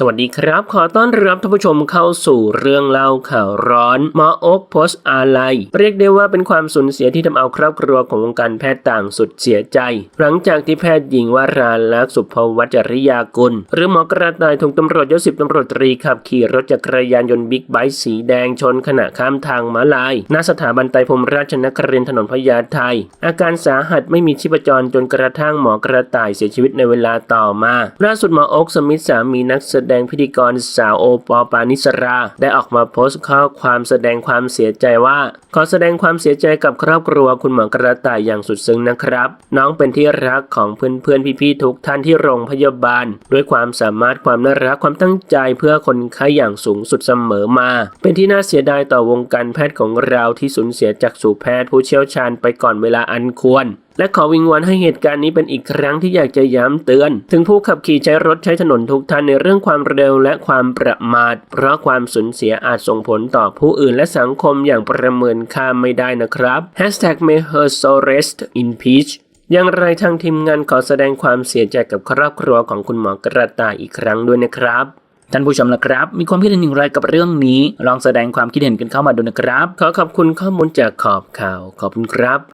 สวัสดีครับ ขอต้อนรับท่านผู้ชมเข้าสู่เรื่องเล่าข่าวร้อนหมอโอ๊กโพสอะไรเรียกได้ว่าเป็นความสูญเสียที่ทำเอาครอบครัวของวงการแพทย์ต่างสุดเสียใจ หลังจากที่แพทย์หญิงวราลักษณ์สุภวัชริยากุล หรือหมอกระต่ายถูกตำรวจยศสิบตำรวจตรีขับขี่รถจักรยานยนต์บิ๊กไบค์สีแดงชนขณะข้ามทางม้าลายณสถาบันไตรพรมราชนครินทร์ถนนพญาไทอาการสาหัสไม่มีชีพจรจนกระทั่งหมอกระต่ายเสียชีวิตในเวลาต่อมาล่าสุดหมอโอ๊กสมิธสามีนักแสดดงพิธีกรสาวโอปอลปานิสรา ได้ออกมาโพสต์ข้อความแสดงความเสียใจว่า ขอแสดงความเสียใจกับครอบครัวคุณหมอกระต่ายอย่างสุดซึ้งนะครับ น้องเป็นที่รักของเพื่อนๆพี่ๆทุกท่านที่โรงพยาบาล ด้วยความสามารถความน่ารักความตั้งใจเพื่อคนไข้อย่างสูงสุดเสมอมา เป็นที่น่าเสียดายต่อวงการแพทย์ของเราที่สูญเสียจากสู่แพทย์ผู้เชี่ยวชาญไปก่อนเวลาอันควร และขอวิงวอนให้เหตุการณ์นี้เป็นอีกครั้งที่อยากจะย้ำเตือน ถึงผู้ขับขี่ใช้รถใช้ถนนทุกท่านในเรื่องความเร็วและความประมาท เพราะความสูญเสียอาจส่งผลต่อผู้อื่นและสังคมอย่างประเมินค่าไม่ได้นะครับ Hashtag May her soul rest in peace อย่างไรทางทีมงานขอแสดงความเสียใจกับครอบครัวของคุณหมอกระต่ายอีกครั้งด้วยนะครับท่านผู้ชมนะครับ มีความคิดเห็นอย่างไรกับเรื่องนี้ ลองแสดงความคิดเห็นกันเข้ามาดูนะครับ ขอขอบคุณข้อมูลจากขอบข่าว ขอบคุณครับ